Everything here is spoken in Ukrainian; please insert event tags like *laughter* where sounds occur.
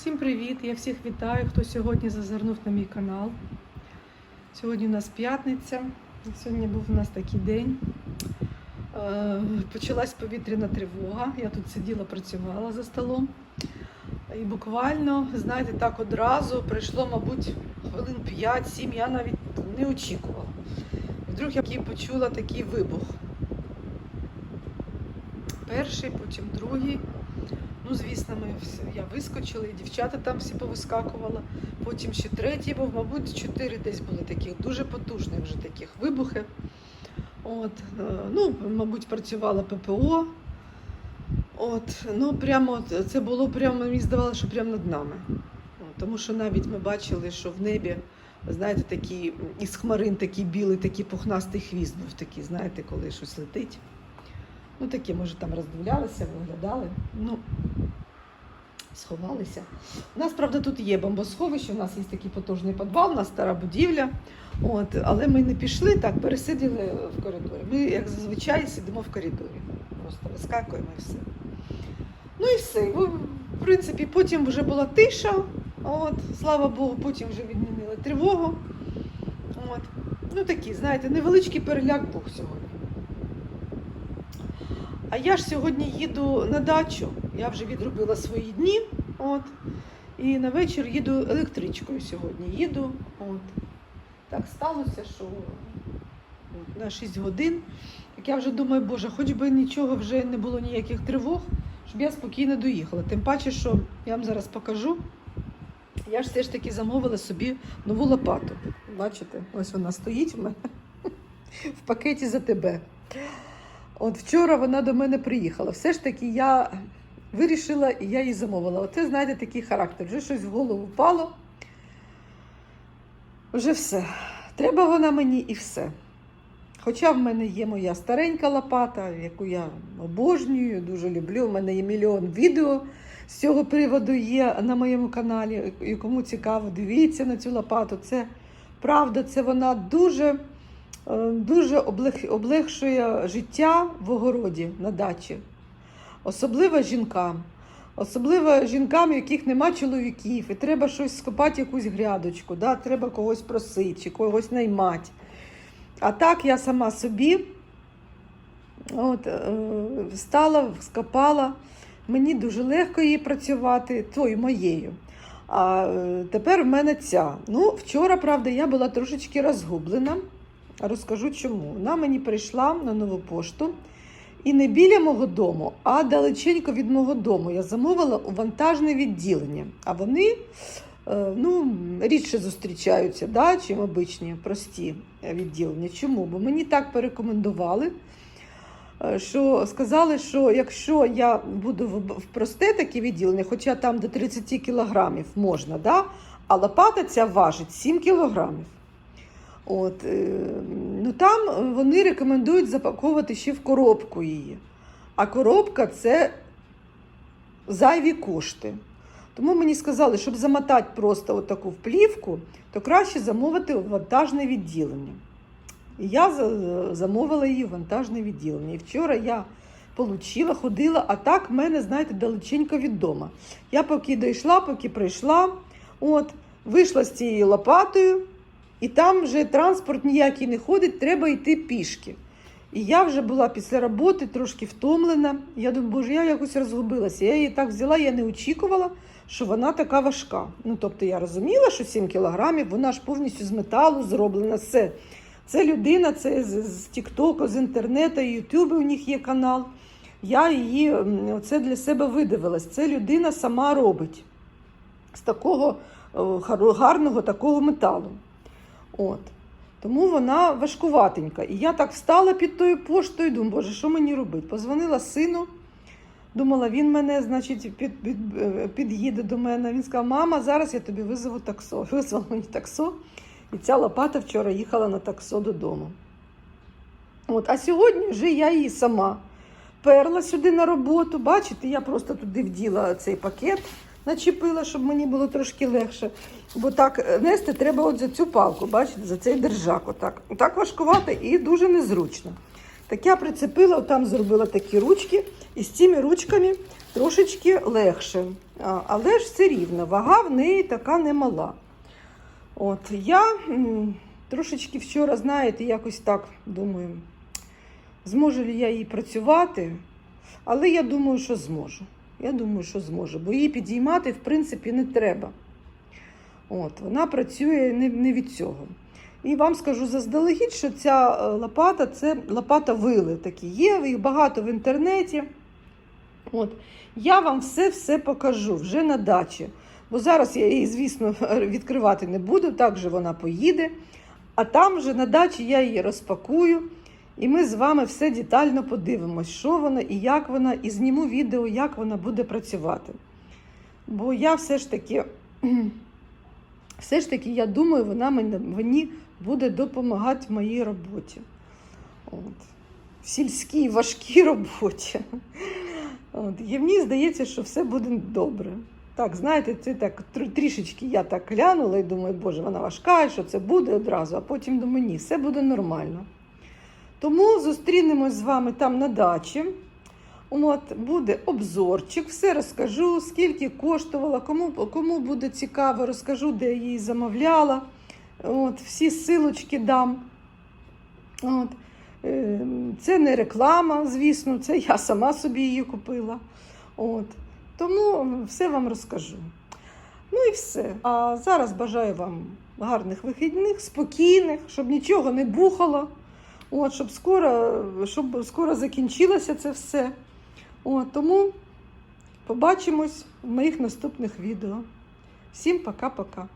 Всім привіт! Я всіх вітаю, хто сьогодні зазирнув на мій канал. Сьогодні у нас п'ятниця. Сьогодні був у нас такий день. Е, Почалась повітряна тривога. Я тут сиділа, працювала за столом. І буквально, знаєте, так одразу прийшло, мабуть, хвилин 5-7, я навіть не очікувала. Вдруг я почула такий вибух. Перший, потім другий. Ну, звісно, ми я вискочила, і дівчата там всі повискакували. Потім ще третій був, мабуть, чотири десь були таких, дуже потужних вже таких вибухи. От, е, ну, мабуть, працювала ППО. От, ну, прямо це було прямо, мені здавалося, що прямо над нами. Тому що навіть ми бачили, що в небі, знаєте, такі, із хмарин такий білий, такий пухнастий хвіст був такий, знаєте, коли щось летить. Ну, такі, може, там роздивлялися, виглядали. Ну, сховалися. У нас, правда, тут є бомбосховище, у нас є такий потужний підвал, у нас стара будівля. От, але ми не пішли так, пересиділи в коридорі. Ми, як зазвичай, сидимо в коридорі. Просто вискакуємо і все. Ну і все. В принципі, потім вже була тиша. От, слава Богу, потім вже відмінили тривогу. От. Ну такі, знаєте, невеличкий переляк був сьогодні. А я ж сьогодні їду на дачу. Я вже відробила свої дні. От. І на вечір їду електричкою сьогодні. Їду. От. Так сталося, що на 6 годин. Так я вже думаю, боже, хоч би нічого вже не було ніяких тривог, щоб я спокійно доїхала. Тим паче, що я вам зараз покажу. Я ж все ж таки замовила собі нову лопату. Бачите, ось вона стоїть в мене *laughs* в пакеті за тебе. От вчора вона до мене приїхала. Все ж таки я вирішила і я її замовила. Оце, знаєте, такий характер. Вже щось в голову впало. Вже все. Треба вона мені і все. Хоча в мене є моя старенька лопата, яку я обожнюю, дуже люблю. У мене є мільйон відео з цього приводу є на моєму каналі. І кому цікаво, дивіться на цю лопату. Це правда, це вона дуже. Е, дуже облегшує життя в огороді на дачі, особливо жінкам. Особливо жінкам, у яких нема чоловіків, і треба щось скопати, якусь грядочку, да? треба когось просити чи когось наймати. А так я сама собі от, е, встала, скопала. Мені дуже легко її працювати, тою моєю. А е, тепер в мене ця. Ну, вчора, правда, я була трошечки розгублена. Розкажу чому. Вона мені прийшла на нову пошту. І не біля мого дому, а далеченько від мого дому. Я замовила у вантажне відділення. А вони е, ну, рідше зустрічаються, да, чим обичні прості відділення. Чому? Бо мені так порекомендували, е, що сказали, що якщо я буду в просте таке відділення, хоча там до 30 кілограмів можна, да, а лопата ця важить 7 кілограмів. От, е, ну там вони рекомендують запаковувати ще в коробку її. А коробка це зайві кошти. Тому мені сказали, щоб замотати просто отаку вплівку, то краще замовити вантажне відділення. І я замовила її в вантажне відділення. І вчора я отримала, ходила, а так в мене, знаєте, далеченько від. Я поки дійшла, поки прийшла, от, вийшла з цією лопатою. І там вже транспорт ніякий не ходить, треба йти пішки. І я вже була після роботи трошки втомлена. Я думаю, боже, я якось розгубилася. Я її так взяла, я не очікувала, що вона така важка. Ну, тобто я розуміла, що 7 кілограмів, вона ж повністю з металу зроблена. Все. Це людина, це з, Тіктоку, з інтернету, Ютубу у них є канал. Я її це для себе видивилась. Це людина сама робить з такого гарного такого металу. От. Тому вона важкуватенька. І я так встала під тою поштою, думаю, боже, що мені робити? Позвонила сину, думала, він мене, значить, під, під, е, під'їде до мене. Він сказав, мама, зараз я тобі визову таксо. *laughs* Визвав мені таксо. І ця лопата вчора їхала на таксо додому. От, а сьогодні вже я її сама перла сюди на роботу. Бачите, я просто туди вділа цей пакет, начепила, щоб мені було трошки легше. Бо так е, нести треба от за цю палку, бачите, за цей держак. Отак. Так важкувати і дуже незручно. Так я прицепила, там зробила такі ручки, і з цими ручками трошечки легше. Але ж все рівно, вага в неї така немала. От я трошечки вчора, знаєте, якось так думаю, зможу ли я їй працювати, але я думаю, що зможу. Я думаю, що зможу, бо її підіймати, в принципі, не треба. От, вона працює не, не від цього. І вам скажу заздалегідь, що ця е, лопата це лопата вили такі є, їх багато в інтернеті. От. Я вам все-все покажу вже на дачі. Бо зараз я її, звісно, *laughs* відкривати не буду, так же вона поїде. А там вже на дачі я її розпакую, і ми з вами все детально подивимось, що вона і як вона, і зніму відео, як вона буде працювати. Бо я все ж таки, *clears throat* все ж таки, я думаю, вона мені, буде допомагати в моїй роботі. От. В сільській важкій *laughs* роботі. От. І мені здається, що все буде добре. Так, знаєте, це так трішечки я так глянула і думаю, боже, вона важка, що це буде одразу, а потім думаю, ні, все буде нормально. Тому зустрінемось з вами там на дачі. От, буде обзорчик, все розкажу, скільки коштувала, кому, кому буде цікаво, розкажу, де я її замовляла. От, всі силочки дам. От. Е, Це не реклама, звісно, це я сама собі її купила. От. Тому все вам розкажу. Ну і все. А зараз бажаю вам гарних вихідних, спокійних, щоб нічого не бухало. От, щоб скоро, щоб скоро закінчилося це все. От, тому побачимось в моїх наступних відео. Всім пока-пока.